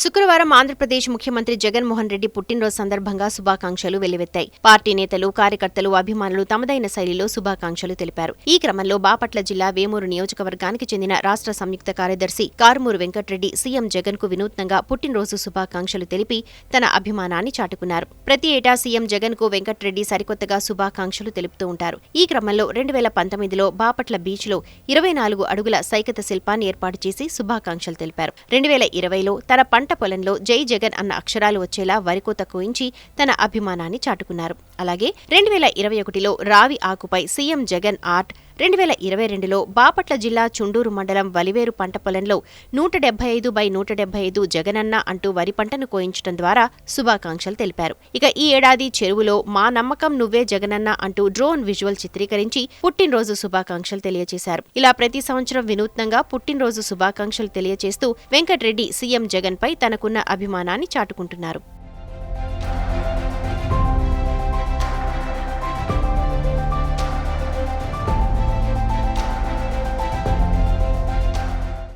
శుక్రవారం ఆంధ్రప్రదేశ్ ముఖ్యమంత్రి జగన్మోహన్ రెడ్డి పుట్టినరోజు సందర్భంగా శుభాకాంక్షలు వెల్లువెత్తాయి. పార్టీ నేతలు కార్యకర్తలు అభిమానులు తమదైన శైలిలో శుభాకాంక్షలు తెలిపారు. ఈ క్రమంలో బాపట్ల జిల్లా వేమూరు నియోజకవర్గానికి చెందిన రాష్ట్ర సంయుక్త కార్యదర్శి కారుమూరు వెంకటరెడ్డి సీఎం జగన్కు వినూత్నంగా పుట్టినరోజు శుభాకాంక్షలు తెలిపి తన అభిమానాన్ని చాటుకున్నారు. ప్రతి ఏటా సీఎం జగన్కు వెంకట్రెడ్డి సరికొత్తగా శుభాకాంక్షలు తెలుపుతూ ఉంటారు. ఈ క్రమంలో రెండు వేల పంతొమ్మిదిలో బాపట్ల బీచ్లో ఇరవై నాలుగు అడుగుల సైకత శిల్పాన్ని ఏర్పాటు చేసి శుభాకాంక్షలు తెలిపారు. రెండు వేల ఇరవైలో తన పంట పొలంలో జై జగన్ అన్న అక్షరాలు వచ్చేలా వరికోత కోయించి తన అభిమానాన్ని చాటుకున్నారు. అలాగే రెండు వేల ఇరవై ఒకటిలో రావి ఆకుపై సీఎం జగన్ ఆర్ట్ రెండు వేల ఇరవై రెండులో బాపట్ల జిల్లా చుండూరు మండలం వలివేరు పంట పొలంలో నూట డెబ్బై ఐదు బై నూట డెబ్బై ఐదు జగనన్న అంటూ వరి పంటను కోయించడం ద్వారా శుభాకాంక్షలు తెలిపారు. ఇక ఈ ఏడాది చెరువులో మా నమ్మకం నువ్వే జగనన్న అంటూ డ్రోన్ విజువల్ చిత్రీకరించి పుట్టినరోజు శుభాకాంక్షలు తెలియజేశారు. ఇలా ప్రతి సంవత్సరం వినూత్నంగా పుట్టినరోజు శుభాకాంక్షలు తెలియజేస్తూ వెంకట్రెడ్డి సీఎం జగన్ పై తనకున్న అభిమానాన్ని చాటుకుంటున్నారు.